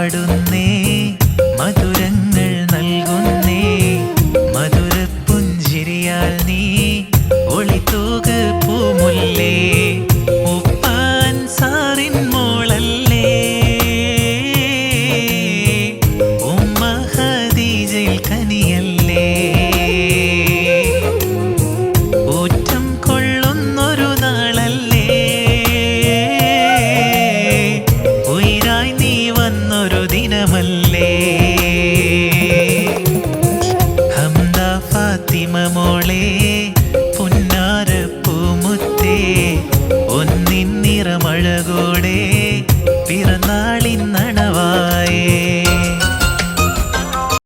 തേടുന്നേ മധുരങ്ങൾ നൽകുന്നേ മധുരപ്പുഞ്ചിരിയാൽ നീ ഒളിത്തൂക പൂമുല്ലേ ഫാത്തിമ മോളെ പുന്നാര പൂമുത്തേ ഒന്നിൻ നിറമഴകോടെ പിറന്നാളിൻ